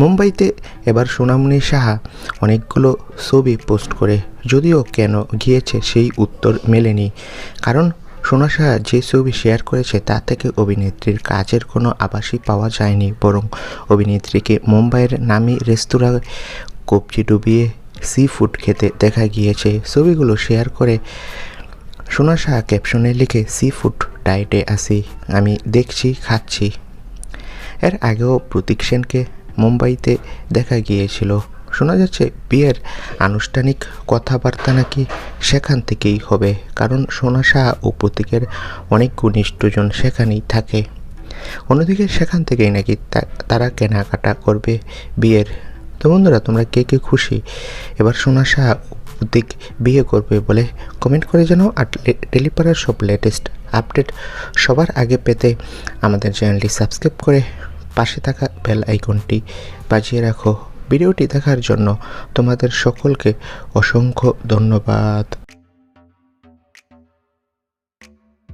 মুম্বাইতে এবার সোনামণি সাহা অনেকগুলো ছবি পোস্ট করে, যদিও কেন গিয়েছে সেই উত্তর মেলেনি। কারণ সোনা সাহা যে ছবি শেয়ার করেছে তা থেকে অভিনেত্রীর কাজের কোনো আভাসই পাওয়া যায়নি, বরং অভিনেত্রীকে মুম্বাইয়ের নামি রেস্তোরাঁ কবজি ডুবিয়ে সি ফুড খেতে দেখা গিয়েছে। ছবিগুলো শেয়ার করে সোনা সাহা ক্যাপশনে লিখে সি ফুড ডায়েটে আসি আমি দেখছি, খাচ্ছি। এর আগেও প্রতীক সেনকে মুম্বাইতে দেখা গিয়েছিল। শোনা যাচ্ছে, বিয়ের আনুষ্ঠানিক কথাবার্তা নাকি সেখান থেকেই হবে, কারণ সোনা শাহ ও প্রতীকের অনেক ঘনিষ্ঠজন সেখানেই থাকে। অন্যদিকে সেখান থেকেই নাকি তারা কেনাকাটা করবে বিয়ের। তো বন্ধুরা, তোমরা কে কে খুশি? এবার সোনা শাহ প্রতীক বিয়ে করবে বলে কমেন্ট করে জানাও, আর টেলিপাড়ার সব লেটেস্ট আপডেট সবার আগে পেতে আমাদের চ্যানেলটি সাবস্ক্রাইব করে পাশে থাকা বেল আইকনটি বাজিয়ে রাখো। ভিডিওটি দেখার জন্য তোমাদের সকলকে অসংখ্য ধন্যবাদ।